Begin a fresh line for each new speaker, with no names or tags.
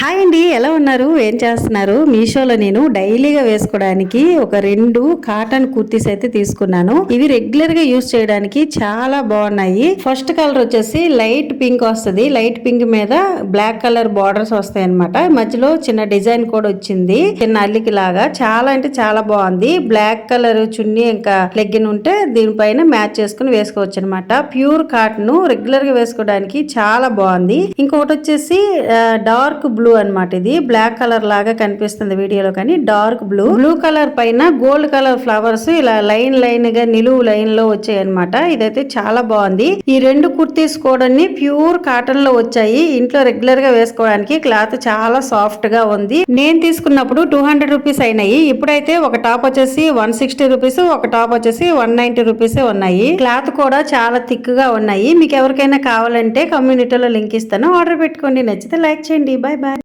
Hi అండి ఎలా ఉన్నారు? ఏం చేస్తున్నారు? మీషోలో నేను డైలీగా వేసుకోవడానికి ఒక రెండు కాటన్ కుర్తీస్ అయితే తీసుకున్నాను. ఇవి రెగ్యులర్గా యూస్ చేయడానికి చాలా బాగున్నాయి. ఫస్ట్ కలర్ వచ్చేసి లైట్ పింక్ వస్తుంది. లైట్ పింక్ మీద బ్లాక్ కలర్ బార్డర్స్ వస్తాయి అనమాట మధ్యలో చిన్న డిజైన్ కూడా వచ్చింది. చిన్న అల్లికి లాగా. చాలా అంటే చాలా బాగుంది. బ్లాక్ కలర్ చున్నీ ఇంకా లెగ్గిన్ ఉంటే దీనిపైన మ్యాచ్ చేసుకుని వేసుకోవచ్చు అనమాట ప్యూర్ కాటన్. రెగ్యులర్గా వేసుకోవడానికి చాలా బాగుంది. ఇంకొకటి వచ్చేసి డార్క్ బ్లూ అనమాట ఇది. బ్లాక్ కలర్ లాగా కనిపిస్తుంది వీడియోలో కానీ. డార్క్ బ్లూ బ్లూ కలర్ పైన గోల్డ్ కలర్ ఫ్లవర్స్ ఇలా లైన్ లైన్గా నిలువు లైన్లో వచ్చాయి అనమాట ఇదైతే చాలా బాగుంది. ఈ రెండు కుర్తీస్ కూడా ప్యూర్ కాటన్లో వచ్చాయి. ఇంట్లో రెగ్యులర్గా వేసుకోవడానికి క్లాత్ చాలా సాఫ్ట్గా ఉంది. నేను తీసుకున్నప్పుడు టూ హండ్రెడ్ రూపీస్ అయినాయి. ఇప్పుడైతే ఒక టాప్ వచ్చేసి వన్ సిక్స్టీ రూపీస్ ఒక టాప్ వచ్చేసి వన్ నైన్టీ రూపీస్ ఉన్నాయి. క్లాత్ కూడా చాలా థిక్గా ఉన్నాయి. మీకు ఎవరికైనా కావాలంటే కమ్యూనిటీలో లింక్ ఇస్తాను. ఆర్డర్ పెట్టుకోండి. నచ్చితే లైక్ చేయండి. Bye bye